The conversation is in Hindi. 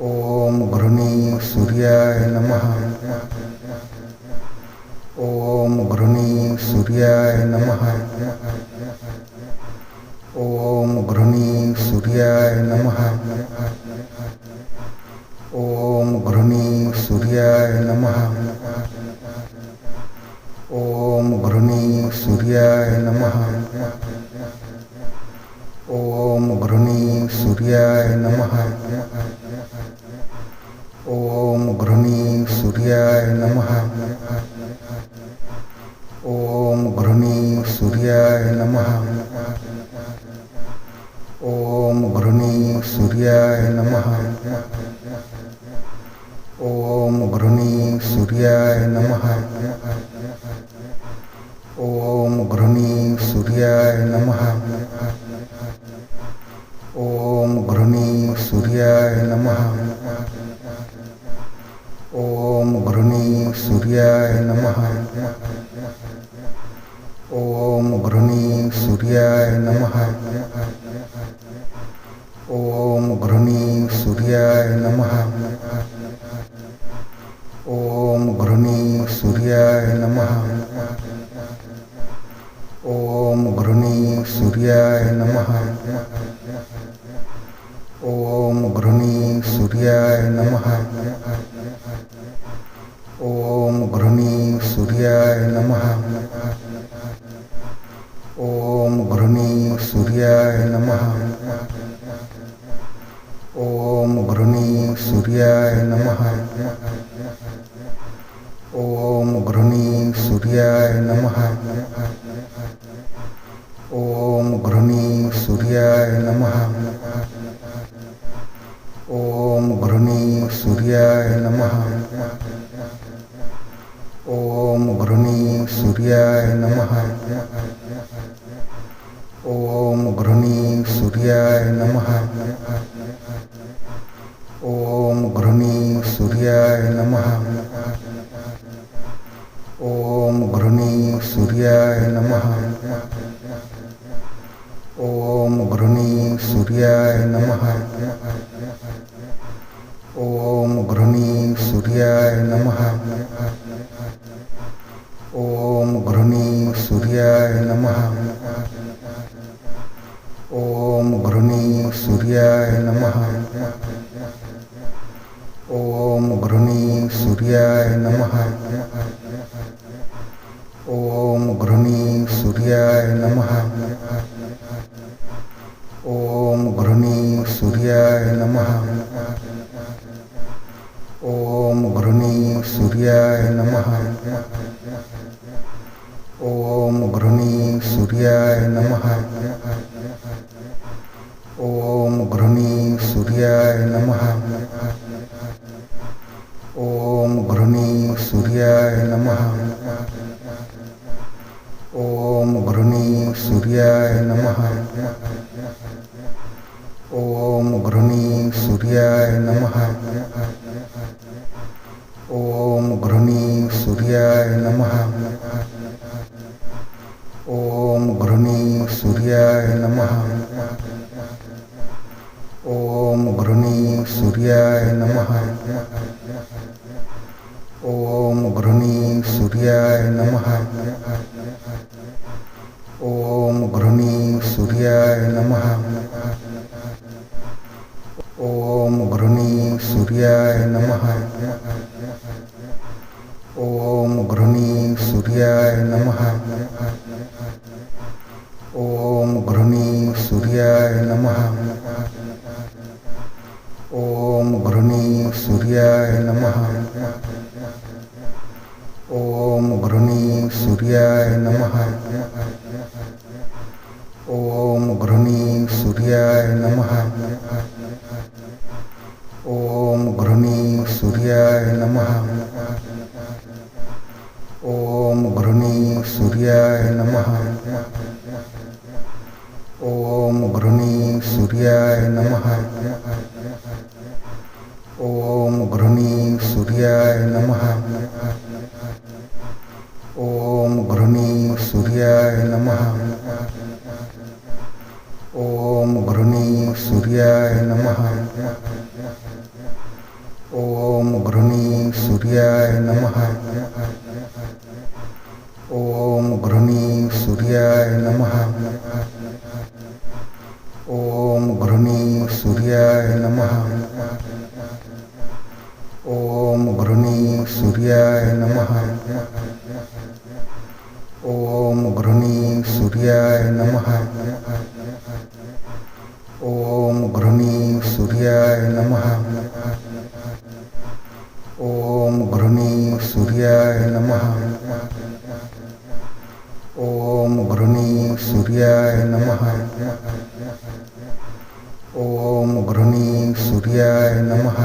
ओम घृणी सूर्याय नमः। ओम घृणी सूर्याय नमः। ओम घृणी सूर्याय नमः। ओम घृणी सूर्याय नमः। ओम घृणी सूर्याय नमः। ओम घृणी सूर्याय नमः। गृहिणी सूर्याय नम। ॐ गृहिणी सूर्याय नम। ॐ गृहिणी सूर्याय नम। ॐ गृहिणी सूर्याय नम। ॐ गृहिणी सूर्याय नम। ॐ गृहिणी सूर्याय नमः। ओम घृणे सूर्याय नमः। ओम घृणे सूर्याय नमः। ओम घृणे सूर्याय नमः। ओम घृणे सूर्याय नमः। ओम घृणे सूर्याय नमः। ओम घृणे सूर्याय नमः। ओम घृणे सूर्याय नमः। ओम घृणे सूर्याय नमः। ओम घृणे सूर्याय नमः। ओम घृणे सूर्याय नमः। ओम घृणे सूर्याय नमः। ओम घृणे सूर्याय नमः। ઓમ ઘૃણી સૂર્યાય નમઃ ઓમ ઘૃણી સૂર્યાય નમઃ ઓમ ઘૃણી સૂર્યાય નમઃ ओम घृणी सूर्याय नमः। ओम घृणी सूर्याय नमः। ओम घृणी सूर्याय नमः। ओम घृणी सूर्याय नमः। ओम घृणी सूर्याय नमः। सूर्याय नमः। ॐ घृणी सूर्याय नमः। ॐ घृणी सूर्याय नमः। ॐ घृणी सूर्याय नमः। ॐ घृणी सूर्याय नमः। ॐ घृणी सूर्याय नमः। ગૃહની સૂર્યાય નમઃ. ઓમ ગૃહની સૂર્યાય નમઃ. ઓમ ગૃહની સૂર્યાય નમઃ. ઓમ ગૃહની સૂર્યાય નમઃ. ઓમ ગૃહની સૂર્યાય નમઃ. ઓમ ગૃહની સૂર્યાય નમઃ. सूर्याय नमः। ॐ घृणी सूर्याय नमः। ॐ घृणी सूर्याय नमः। ॐ घृणी सूर्याय नमः। ॐ घृणी सूर्याय नमः। ॐ घृणी सूर्याय नमः। नमः। ओम घृणी सूर्याय नमः। ओम घृणी सूर्याय नमः। ओम घृणी सूर्याय नमः। ओम घृणी सूर्याय नमः। ओम घृणी सूर्याय नमः। ॐ घृणी सूर्याय नमः। ॐ घृणी सूर्याय नमः। ॐ घृणी सूर्याय नमः।